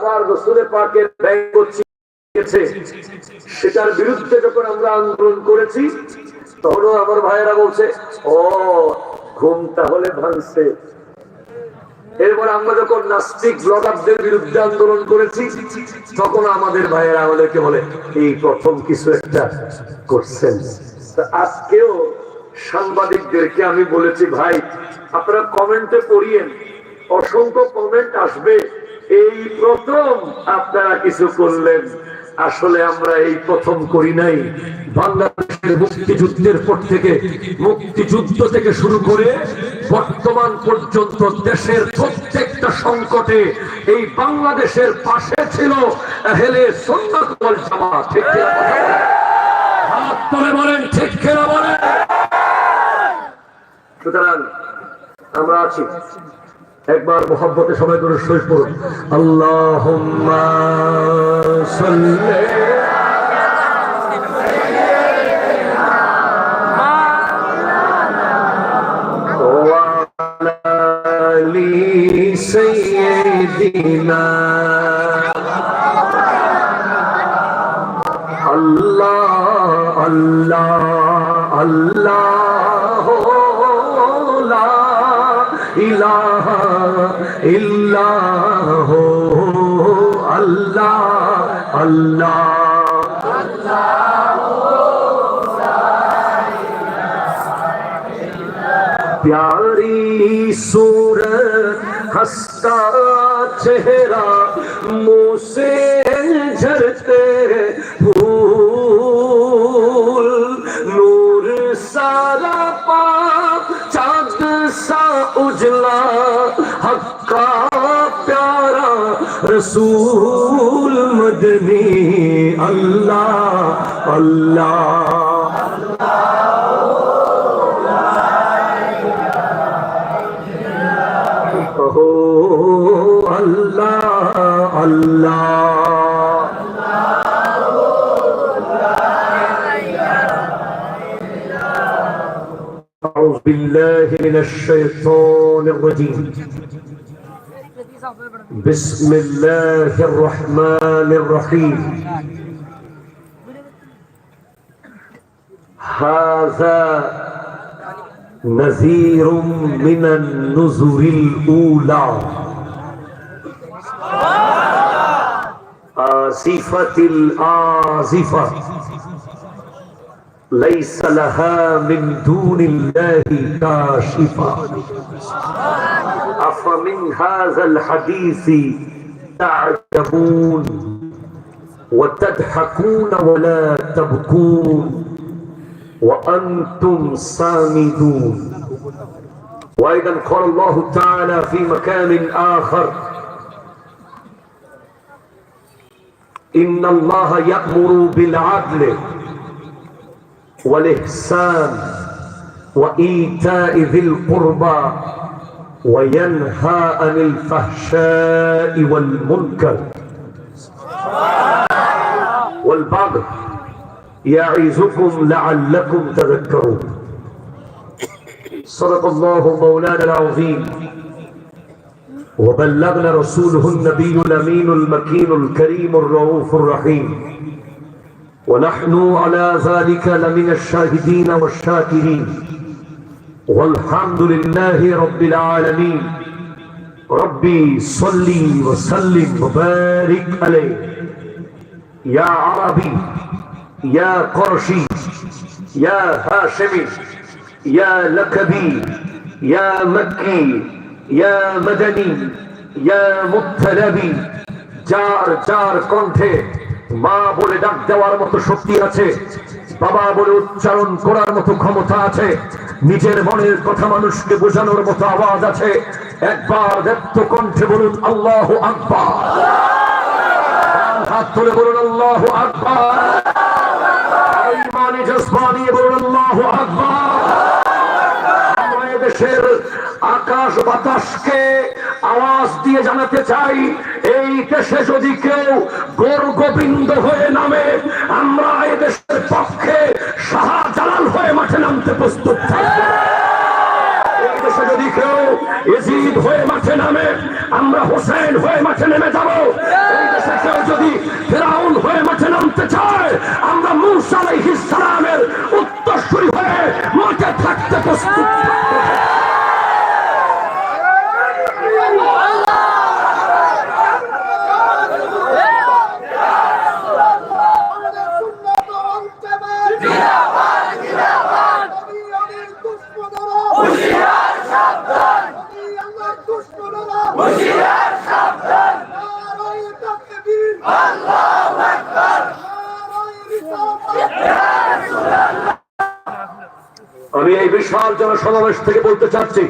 আবার রসুলের পাকের ব্যয় করছি সেটার বিরুদ্ধে যখন আমরা আন্দোলন করেছি, তখনও আমার ভাইয়েরা বলছে, ও, ঘুম তাহলে ভাঙছে। এরপর আমরা যখন নাস্তিক ব্লগারদের বিরুদ্ধে আন্দোলন করেছি, তখন আমাদের ভাইয়েরা আমাদেরকে বলে, এই প্রথম কিছু একটা করছেন। আজকেও সাংবাদিকদেরকে আমি বলেছি, ভাই, আপনারা কমেন্টে পড়িয়েন। অসংখ্য কমেন্ট আসবে। এই প্রথম আপনারা কিছু করলেন। আসলে আমরা এই প্রথম করি নাই। বাংলাদেশের মুক্তিযুদ্ধের পর থেকে, মুক্তিযুদ্ধ থেকে শুরু করে বর্তমান পর্যন্ত দেশের প্রত্যেকটা সংকটে এই বাংলাদেশের পাশে ছিল হেলে সন্ন্যাত ওয়াল জামাত। ঠিক? হাত তুলে বলেন, ঠিক কিনা বলেন? সুতরাং আমরা আছি। একবার মোহাম্মতে সবাই করে শহীদ পড়ুন আল্লাহ سيدنا আল্লাহ আল্লাহ আল্লাহ লা ইলাহা اللہ ہو اللہ اللہ پیاری صورت ہستا چہرہ منہ سے جھرتے রসুল মদনি আল্লাহ আল্লাহ আল্লাহ আল্লাহ أعوذ بالله من الشيطان الرجيم بسم الله الرحمن الرحيم. هذا نذير من النذر الأولى. آسفة الآزفة ليس لها من دون الله كاشفة. أفمن هذا الحديث تعجبون وتضحكون ولا تبكون وأنتم صامدون. وأيضا قال الله تعالى في مكان آخر إن الله يأمر بالعدل والإحسان وإيتاء ذي القربى وينهى عن الفحشاء والمنكر. والبغي يعظكم لعلكم تذكرون. صدق الله مولانا العظيم. وبلغنا رسوله النبي الأمين المكين الكريم الرؤوف الرحيم. ونحن على ذلك لمن الشاهدين والشاكرين. والحمد لله رب العالمين ربي صلي وسلم وبارك عليه يا عربي يا قرشي يا هاشمي يا لكبي يا مكي يا مدني يا مطلبي যার যার কণ্ঠে মা বলে ডাক দেওয়ার মতো শক্তি আছে বাবা বলে উচ্চারণ করার মতো ক্ষমতা আছে নিজের মনের কথা মানুষকে বোঝানোর মতো আওয়াজ আছে। একবার ব্যক্ত কণ্ঠে বলুন, আল্লাহ আকবার। হাত তুলে বলুন, আল্লাহ আকবার। আমরা আকাশ বাতাসকে আওয়াজ দিয়ে জানাতে চাই, এই দেশে যদি কেউ গোর গোবিন্দ হয়ে নামে আমি এই বিশাল জনসমাবেশ থেকে বলতে চাচ্ছি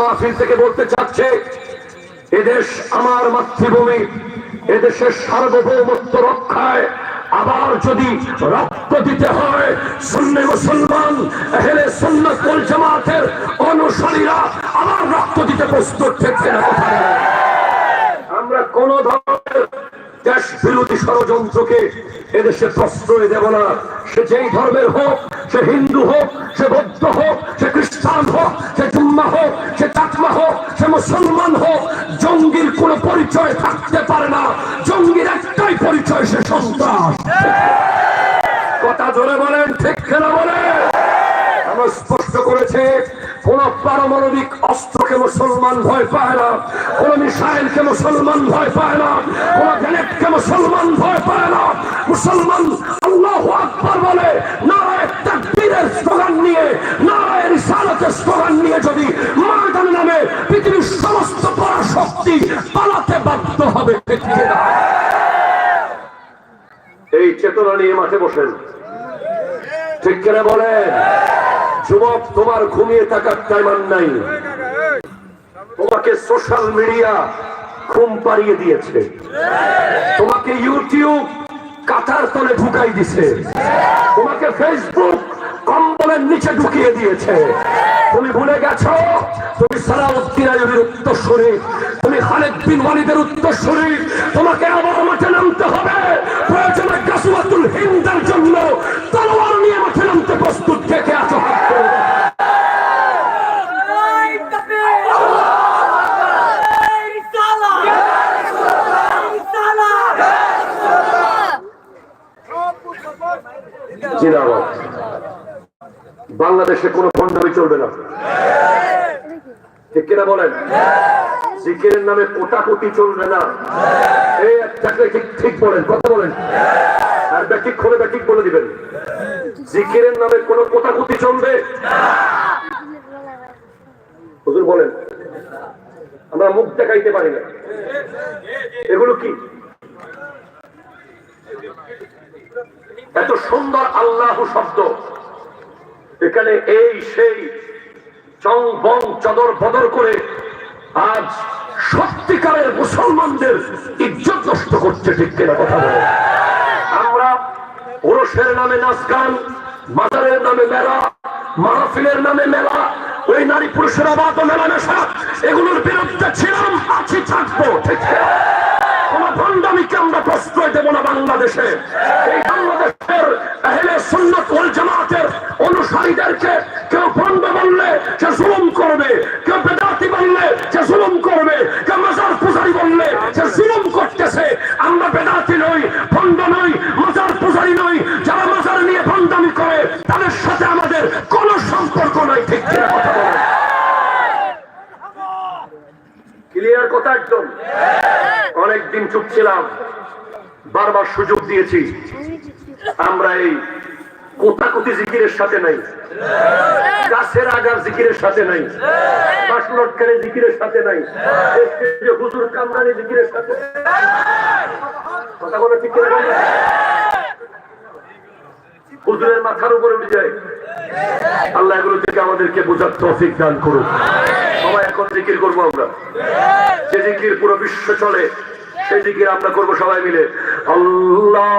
মাহফিল থেকে বলতে চাচ্ছে, এদেশ আমার মাতৃভূমি, এদেশের সার্বভৌমত্ব রক্ষায় আবার যদি রক্ত দিতে হয়, সুন্নি মুসলমান এহেলে সুন্নাত ওয়াল জামাতের অনুসারীরা আবার রক্ত দিতে প্রস্তুত থেকে না। আমরা কোন ধরনের দেশ বিরোধী ষড়যন্ত্রকে এদেশে প্রশ্রয় দেব না। সে যেই ধর্মের হোক, সে হিন্দু হোক, সে বৌদ্ধ হোক, সে খ্রিস্টান হোক, সে জুম্মা হোক, সে চাকমা হোক, সে মুসলমান হোক, জঙ্গির কোন পরিচয় থাকতে পারে না। জঙ্গির একটাই পরিচয়, সে সন্ত্রাস। কথা জোরে বলেন, ঠিক কেনা বলেন? আমরা স্পষ্ট করেছে কোন পারমাণবিক অস্ত্রকে মুসলমান ভয় পায় না, কোন মিসাইলকে মুসলমান ভয় পায় না, কোন গ্যানেটকে মুসলমান ভয় পায় না। মুসলমান আল্লাহ আকবার বলে, নারায় তাকবীরের স্লোগান নিয়ে, নারায় রিসালাতের স্লোগান নিয়ে যদি ময়দানে নামে পৃথিবীর সমস্ত পরাশক্তি পালাতে বাধ্য হবে? এই চেতনা নিয়ে মাঠে বসেন। ঠিক কিনা বলেন? যুবক, তোমার ঘুমিয়ে থাকার টাইম আর নাই। তোমাকে সোশ্যাল মিডিয়া ঘুম পাড়িয়ে দিয়েছে। তোমাকে ইউটিউব কাতার তলে ঢুকাই দিছে। তোমাকে ফেসবুক কম্বলের নিচে ঢুকিয়ে দিয়েছে। তুমি ভুলে গেছো? তুমি সালাউদ্দিন উত্তর উত্তরসূরি। তুমি খালেদ বিন ওয়ালিদের উত্তরসূরি। তোমাকে আবার মাঠে নামতে হবে প্রয়োজনে গাসওয়াতুল হিন্দের জন্য তলোয়ার নিয়ে মাঠে নামতে প্রস্তুত থেকে আছো হাত করে দাও। জিন্দাবাদ বাংলাদেশে কোনো ভণ্ডামি চলবে না ঠিক কিনা বলেন জিকিরের নামে কোটাকুটি চলবে না। এই একটাকে ঠিক ঠিক বলেন, কথা বলেন। আর ব্যাটিক খোলে ব্যাটিক বলে দিবেন। জিকিরের নামে কোনো কোটাকুটি চলবে? হুজুর বলেন, আমরা মুখ দেখাইতে পারি না। এগুলো কি? এত সুন্দর আল্লাহ শব্দ। এখানে এই সেই চং বং চদর বদর করে আজ সত্যিকারের মুসলমানদের ইজ্জত নষ্ট করছে, ঠিক কিনা কথা বলে। আমরা ওরসের নামে নাচ গান, মাজারের নামে মেলা, মাহফিলের নামে মেলা, ওই নারী পুরুষের অবাধ মেলামেশা এগুলোর বিরুদ্ধে ছিলাম, আছি থাকব, ঠিক কোন? ভণ্ডামিকে আমরা প্রশ্রয় দেব না বাংলাদেশে। এই বাংলাদেশের আহলে সুন্নাত ওয়াল জামাতের অনুসারীদেরকে কেউ ভণ্ড বললে সে জুলুম করবে, কেউ বেদাতি বললে সে জুলুম করবে, কেউ মাজার পূজারি বললে সে জুলুম করতেছে। আমরা বেদাতি নই ভণ্ড নই, মাজার পূজারি নই। যারা মাজার নিয়ে ভণ্ডামি করে, তাদের সাথে আমাদের কোনো সম্পর্ক নাই, ঠিক কথা বলে ক্লিয়ার কথা একদম? অনেকদিন চুপ ছিলাম, বারবার সুযোগ দিয়েছি। আমরা এই কোথাকুতি জিকিরের সাথে নাই। গাছের আগার জিকিরের সাথে নাই। বাস লটকারে জিকিরের সাথে নাই। হুজুর কামরানি জিকিরের সাথে কথা বলে ঠিক হুজুরের মাথার উপরে উঠে যায়। আল্লাহ এগুলো থেকে আমাদেরকে বোঝার তৌফিক দান করুন সবাই এখন জিকির করব আমরা। যে জিকির পুরো বিশ্ব চলে সেই দিকে আমরা করব সবাই মিলে। আল্লাহ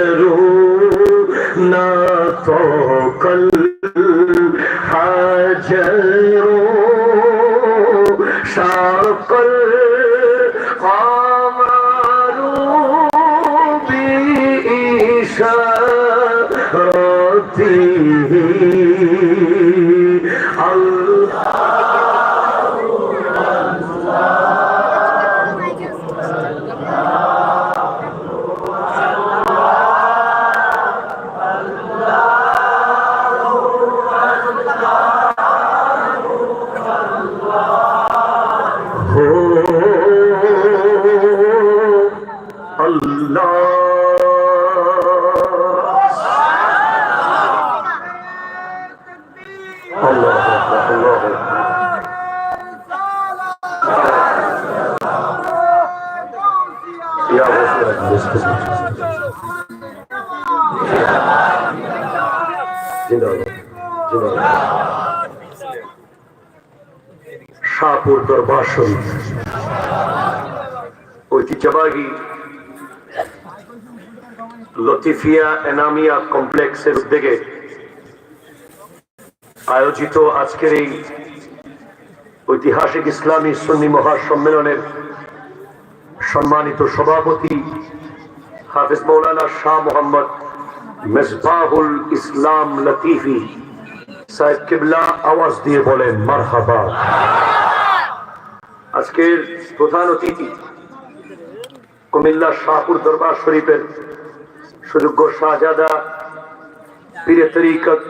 شجر نطق الحجر شاق শাহপুর দরবার শরীফ ঐতিহ্যবাহী লতিফিয়া এনামিয়া কমপ্লেক্সের উদ্যোগে আয়োজিত আজকের এই ঐতিহাসিক ইসলামী সুন্নি মহাসম্মেলনের সম্মানিত সভাপতি হাফিজ মৌলানা শাহ মোহাম্মদ মেজবাহুল ইসলাম লতিফি সাহেব কিবলা আওয়াজ দিয়ে বলেন, মারহাবা। আজকের প্রধান অতিথি কুমিল্লা শাহপুর দরবার শরীফের সুযোগ্য শাহজাদা পীরে তরিকত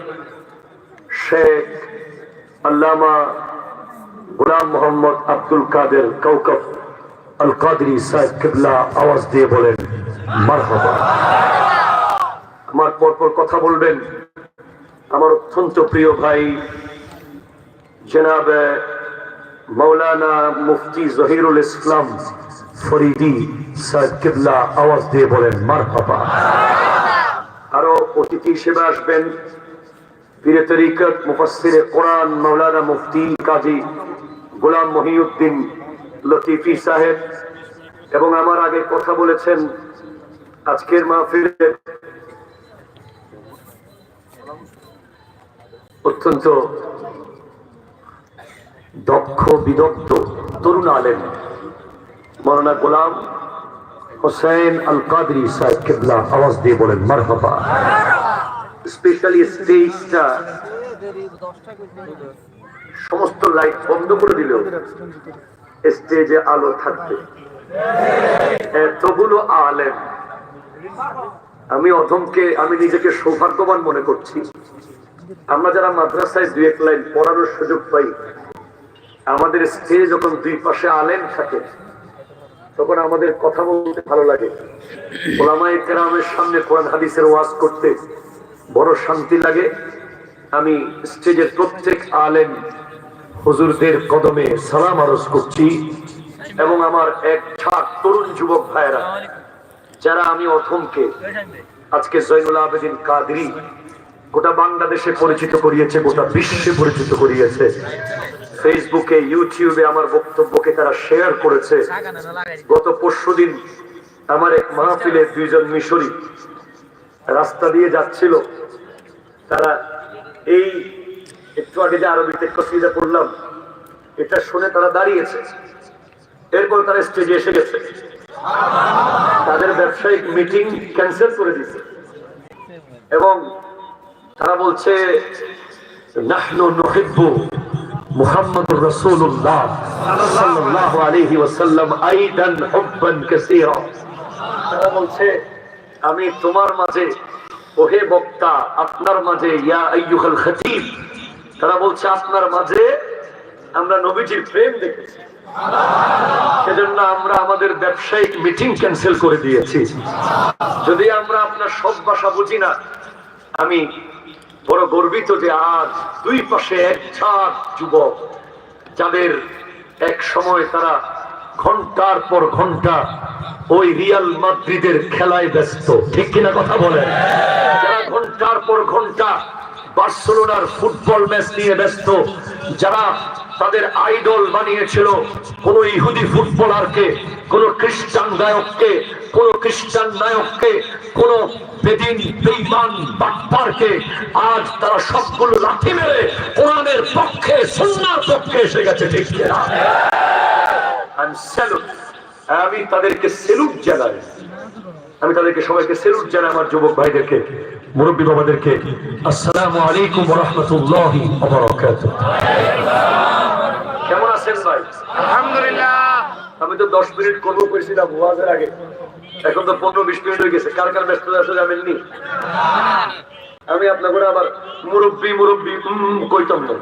শেখ আল্লামা গুলাম মোহাম্মদ আব্দুল কাদের কৌকব আল কাদরি সাহেব কিবলা আওয়াজ দিয়ে বলেন, মারহাবা। আমার পরপর কথা বলবেন। আমার অত্যন্ত প্রিয় ভাই জনাব মৌলানা মুফতি জহিরুল ইসলাম ফরিদি সাহেব কিবলা আওয়াজ দিয়ে বলেন, মারহাবা। আরও অতিথি হিসেবে আসবেন। পীরে তরিকত মুফাসসিরে কোরআন মৌলানা মুফতি কাজী গোলাম মহিউদ্দিন লতিফি সাহেব এবং আমার আগে কথা বলেছেন আজকের মাহফিলে অত্যন্ত দক্ষ বিদগ্ধ তরুণ আলেন মৌলানা গোলাম হোসেন আল কাদরি সাহেব কেবলা, আওয়াজ দিয়ে বলেন, মারহাবা। স্পেশালি স্টেজটা সমস্ত লাইট বন্ধ করে দিলেও স্টেজে আলো থাকবে। এতগুলো আলেম। আমি অধমকে, আমি নিজেকে সৌভাগ্যবান মনে করছি। আমরা যারা মাদ্রাসায় দুই এক লাইন পড়ানোর সুযোগ পাই আমাদের স্টেজে যখন দুই পাশে আলেন থাকে, তখন আমাদের কথা বলতে ভালো লাগে। কেরামের সামনে কোরআন হাদিসের ওয়াজ করতে বড় শান্তি লাগে। আমি স্টেজের প্রত্যেক আলেম হুজুরদের কদমে সালাম আরজ করছি এবং আমার এক ছাড় তরুণ যুবক ভাইয়েরা, যারা আমি অথমকে আজকে জৈনুল আবেদিন কাদরি গোটা বাংলাদেশে পরিচিত করিয়েছে, গোটা বিশ্বে পরিচিত করিয়েছে। ফেসবুকে ইউটিউবে আমার বক্তব্যকে তারা শেয়ার করেছে। গত পরশু দিন আমার এক মাহফিলে দুইজন মিশরি রাস্তা দিয়ে যাচ্ছিল। তারা এই একটু আগে যে আরবিতে কসিদা পড়লাম, এটা শুনে তারা দাঁড়িয়েছে। এরপর তারা স্টেজে এসে গেছে। তাদের ব্যবসায়িক মিটিং ক্যান্সেল করে দিয়েছে। এবং তারা বলছে, নাহনু নুহিব্বু ওয়াসাল্লাম তারা বলছে, আমি তোমার মাঝে, ওহে বক্তা, আপনার মাঝে, ইয়া খতিব। তারা বলছে, আপনার মাঝে আমরা নবীজির প্রেম দেখেছি। সেজন্য আমরা আমাদের ব্যবসায়িক মিটিং ক্যান্সেল করে দিয়েছি। যদি আমরা আপনার সব ভাষা বুঝি না, আমি বড় গর্বিত যে আজ দুই পাশে এক ঝাঁক যুবক, যাদের এক সময় তারা ঘণ্টার পর ঘণ্টা ওই রিয়াল মাদ্রিদের খেলায় ব্যস্ত। ঠিক কিনা কথা বলেন? যারা ঘণ্টার পর ঘণ্টা বার্সেলোনার ফুটবল ম্যাচ নিয়ে ব্যস্ত, যারা তাদের আইডল বানিয়েছিল কোন ইহুদি ফুটবলারকে, কোন খ্রিস্টান গায়ককে, কোন খ্রিস্টান নায়ককে, কোন বেদিন বেইমান বাটপারকে আজ তারা সবগুলো লাঠি মেরে কোরআনের পক্ষে, সুন্নার পক্ষে এসে গেছে, ঠিক আমি তাদেরকে সেলুট জানাই। আমি তাদেরকে সবাইকে সেলুট জানাই, আমার যুবক ভাইদেরকে। মুরব্বী বাবাদেরকে আসসালামু আলাইকুম রহমতুল্লাহি কেমন আছেন ভাই? আলহামদুলিল্লাহ। আমি তো দশ মিনিট করব করেছিলাম ওয়াজের আগে। এখন তো পনেরো বিশ মিনিট হয়ে গেছে। কার কার ব্যস্ত আছে জানেননি আমি আপনার করে আবার মুরব্বী মুরব্বী কইতাম না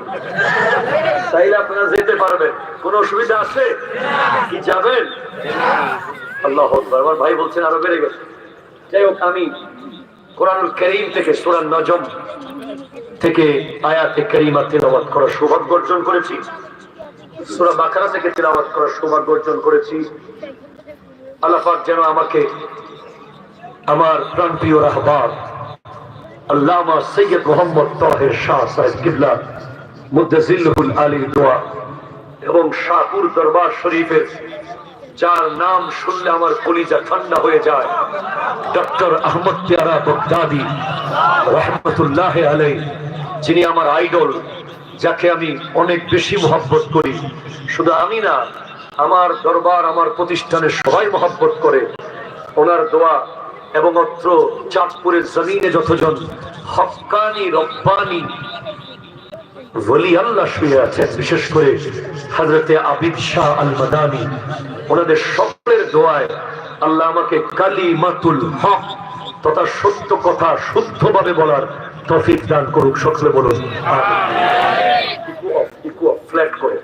চাইলে আপনারা যেতে পারবেন। কোন অসুবিধা আছে? কি যাবেন? আল্লাহ। আমার ভাই বলছেন আরও বেড়ে গেছে। যাই হোক আমি কোরআনুল করিম থেকে সুরান নজম থেকে আয়াতে করিমা তেলাওয়াত করার সৌভাগ্য অর্জন করেছি। সুরা বাকারা থেকে তেলাওয়াত করার সৌভাগ্য অর্জন করেছি। আল্লাহ পাক যেন আমাকে আমার প্রাণপ্রিয় রাহবার আল্লামা সৈয়দ মোহাম্মদ তহের শাহ সাহেব কিবলা মুদ্দাজিল্লুল আলী দোয়া এবং শাহপুর দরবার শরীফের যার নাম শুনলে আমার কলিজা ঠান্ডা হয়ে যায়। ডক্টর আহমদ পেয়ারা বগদাদি, রহমতুল্লাহ আলাই যিনি আমার আইডল, যাকে আমি অনেক বেশি মহব্বত করি। শুধু আমি না, আমার দরবার, আমার প্রতিষ্ঠানে সবাই মহব্বত করে। ওনার দোয়া এবং অত্র চাঁদপুরের জমিনে যতজন হক্কানি, রব্বানি ওলি আল্লাহ শুয়ে আছেন, বিশেষ করে হজরতে আবিদ শাহ আল মাদানি ওনাদের সকলের দোয়ায় আল্লাহ আমাকে কালি মাতুল হক তথা সত্য কথা শুদ্ধভাবে বলার তফিক দান করুক, সকলে বলুন ফ্ল্যাট করে।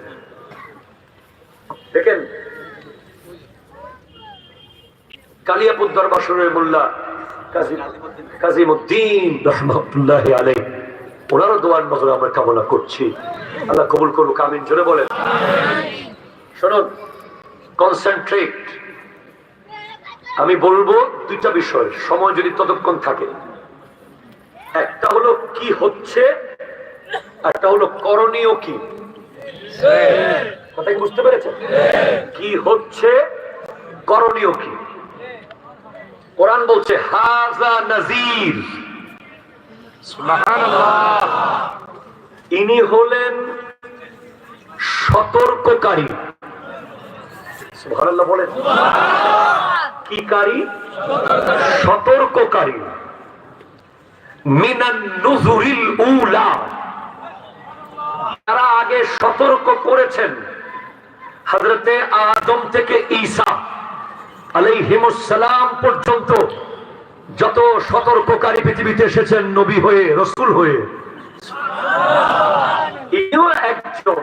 দেখেন, কালিয়াপুর দরবার শরীর মোল্লা কাজিমুদ্দিন রহমতুল্লাহ আলাই ওনারও দোয়ার নজরে আমরা কামনা করছি। আল্লাহ কবুল করুক, আমিন। জোরে বলেন। শুনুন কনসেন্ট্রেট আমি বলব দুইটা বিষয়, সময় যদি ততক্ষণ থাকে। একটা হলো কি হচ্ছে, একটা হলো করণীয় কি। কথা বুঝতে পেরেছেন? কি হচ্ছে, করণীয় কি। কোরআন বলছে, হাজা নাজির। ইনি হলেন সতর্ককারী। বলেন। কি কারি? সতর্ককারী। মিনান নুজুরিল উলা। তারা আগে সতর্ক করেছেন হজরতে আদম থেকে ঈসা আলাইহিমুসসালাম পর্যন্ত যত সতর্ককারী পৃথিবীতে এসেছেন নবী হয়ে, রসুল হয়ে একজন।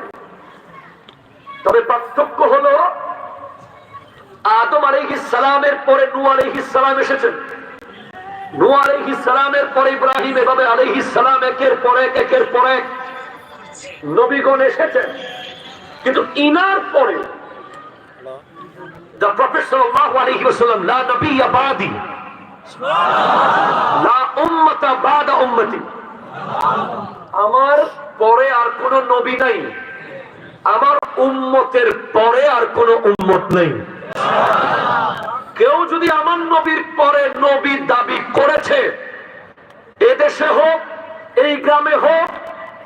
তবে পার্থক্য হলো, আদম আলাইহিস সালামের পরে নূহ আলাইহিস সালাম এসেছেন। নূহ আলাইহিস সালামের পরে ইব্রাহিম, এভাবে আলাইহিস সালাম একের পর এক, একের পর এক নবীগণ এসেছেন। কিন্তু ইনার পরে the prophet sallallahu alaihi wasallam la nabiyya আমার পরে আর কোন নবী নাই। আমার উম্মতের পরে আর কোন উম্মত নেই। কেউ যদি আমার নবীর পরে নবী দাবি করেছে এদেশে হোক, এই গ্রামে হোক,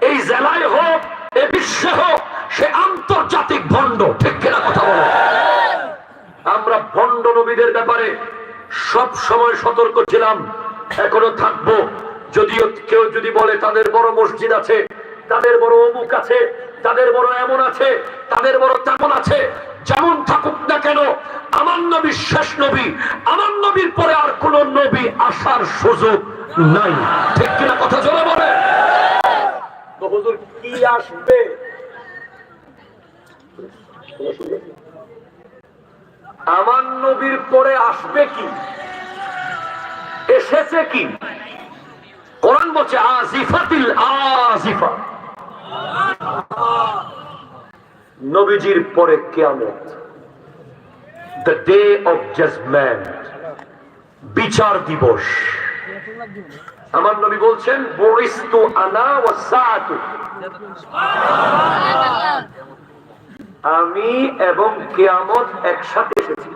এই জেলায় হোক, এ বিশ্বে হোক, সে আন্তর্জাতিক ভণ্ড। ঠিক কিনা কথা বলে? আমরা ভণ্ড নবীদের ব্যাপারে সব সময় সতর্ক ছিলাম, এখনও থাকব। যদিও কেউ যদি বলে তাদের বড় মসজিদ আছে, তাদের বড় অমুক আছে, তাদের বড় এমন আছে, তাদের বড় তেমন আছে, যেমন থাকুক না কেন, আমার নবী শেষ নবী, আমার নবীর পরে আর কোন নবী আসার সুযোগ নাই। ঠিক কিনা কথা চলে বলে কি আসবে? আমার নবীর পরে আসবে কি? এসেছে কি? কোরআন বলছে আজিফাতিল আজিফা নবীজির পরে কিয়ামত। দ্য ডে অফ জাজমেন্ট বিচার দিবস। আমার নবী বলছেন, বরিস্তু আনা ওয়া সাআতু। আমি এবং কেয়ামত একসাথে এসেছি।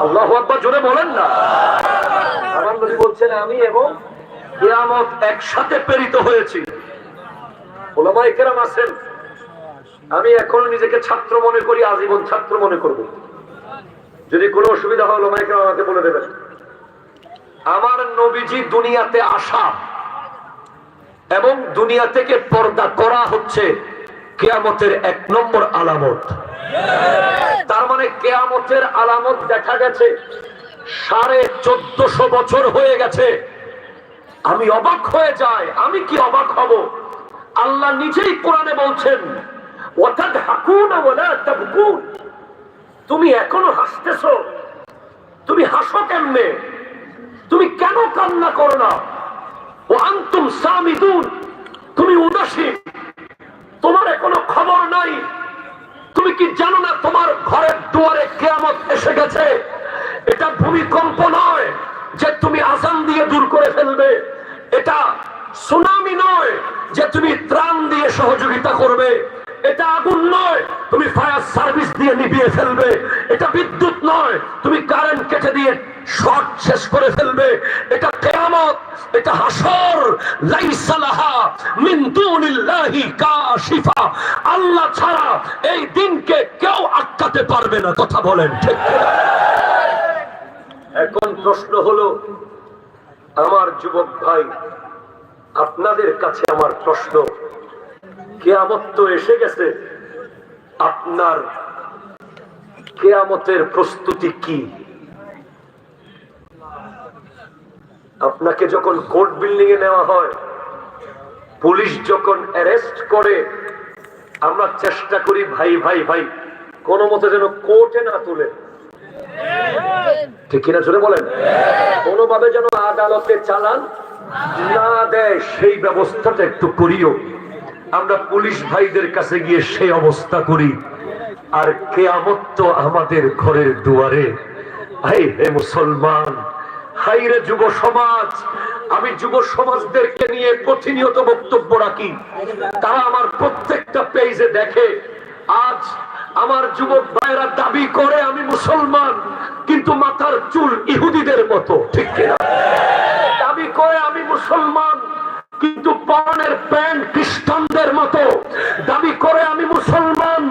আল্লাহু আকবার, জোরে বলেন না। আমার নবী বলছেন, আমি এবং কেয়ামত একসাথে প্রেরিত হয়েছি। ওলামায়ে কেরাম আছেন। আমি এখনও নিজেকে ছাত্র মনে করি, আজীবন ছাত্র মনে করব। যদি কোনো অসুবিধা হয়, ওলামায়ে কেরাম আমাকে বলে দেবেন। আমার নবীজি দুনিয়াতে আসা এবং দুনিয়া থেকে পর্দা করা হচ্ছে। কেয়ামতের এক নম্বর আলামত। তার মানে কেয়ামতের আলামত দেখা গেছে, সাড়ে চোদ্দশো বছর হয়ে গেছে। আমি অবাক হয়ে যাই, আমি কি অবাক হব? আল্লাহ নিজেই কোরআনে বলছেন তুমি এখনও হাসতেছ, তুমি হাসো কেমনে? তুমি কেন কান্না করো না? ও আন্তুম সামিদুন, তুমি উদাসীন। তোমার কোনো খবর নাই। তুমি কি জানো না তোমার ঘরের দুয়ারে কেয়ামত এসে গেছে? এটা ভূমিকম্প নয় যে তুমি আসাম দিয়ে দূর করে ফেলবে। এটা সুনামি নয় যে তুমি ত্রাণ দিয়ে সহযোগিতা করবে। এটা আগুন নয় তুমি ফায়ার সার্ভিস দিয়ে নিভিয়ে ফেলবে। এটা বিদ্যুৎ নয় তুমি কারেন্ট কেটে দিয়ে শর্ট শেষ করে ফেলবে। এটা এটা হাসর লাইসালাহা মিন দুনিল্লাহি কাশিফা। আল্লাহ ছাড়া এই দিনকে কেউ আটকাতে পারবে না, কথা বলেন, ঠিক এখন প্রশ্ন হলো, আমার যুবক ভাই, আপনাদের কাছে আমার প্রশ্ন, কেয়ামত তো এসে গেছে, আপনার কেয়ামতের প্রস্তুতি কি? আপনাকে যখন কোর্ট বিল্ডিং এ নেওয়া হয়, পুলিশ যখন অ্যারেস্ট করে, আমরা চেষ্টা করি ভাই ভাই ভাই, কোন মতো যেন কোর্টে না তুলে ঠিক কিনা জোরে বলেন? কোনোভাবে যেন আদালতে চালান না দেয়, সেই ব্যবস্থাটা একটু করিও। আমরা পুলিশ ভাইদের কাছে গিয়ে সেই অবস্থা করি। আর কেয়ামত তো আমাদের ঘরের দুয়ারে। হাই হে মুসলমান হাই রে যুব সমাজ, আমি যুব সমাজদেরকে নিয়ে প্রতিনিয়ত বক্তব্য রাখি। তারা আমার প্রত্যেকটা পেজে দেখে, আজ আমার যুবক ভাইরা দাবি করে আমি মুসলমান, কিন্তু মাথার চুল ইহুদিদের মতো, ঠিক কিনা? দাবি করে আমি মুসলমান, কিন্তু পরনের প্যান্ট খ্রিস্টানদের মতো। দাবি করে আমি মুসলমান,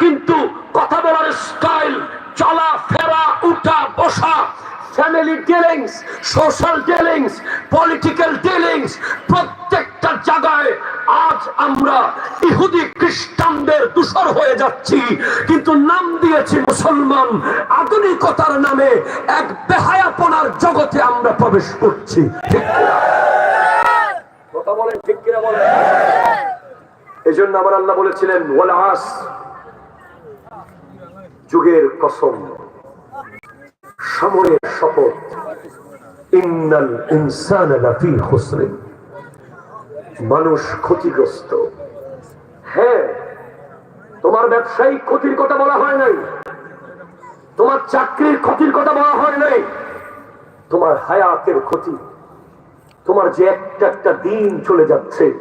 কিন্তু কথা বলার স্টাইল, চলা, ফেরা, উঠা, বসা family dealings social dealings political dealings প্রত্যেকটা জায়গায় আজ আমরা ইহুদি খ্রিস্টানদের দূষর হয়ে যাচ্ছি। কিন্তু নাম দিয়েছি মুসলমান, আধুনিকতার নামে এক বেহায়াপনার জগতে আমরা প্রবেশ করছি? কথা বলেন, ঠিক এই জন্য আমার আল্লাহ বলেছিলেন যুগের কসম। সময়ের শপথ। ইন্নাল ইনসান মানুষ ক্ষতিগ্রস্ত। হ্যাঁ তোমার ব্যবসায়িক ক্ষতির কথা বলা হয় নাই। তোমার চাকরির ক্ষতির কথা বলা হয় নাই। তোমার হায়াতের ক্ষতি। তোমার যে একটা একটা দিন চলে যাচ্ছে।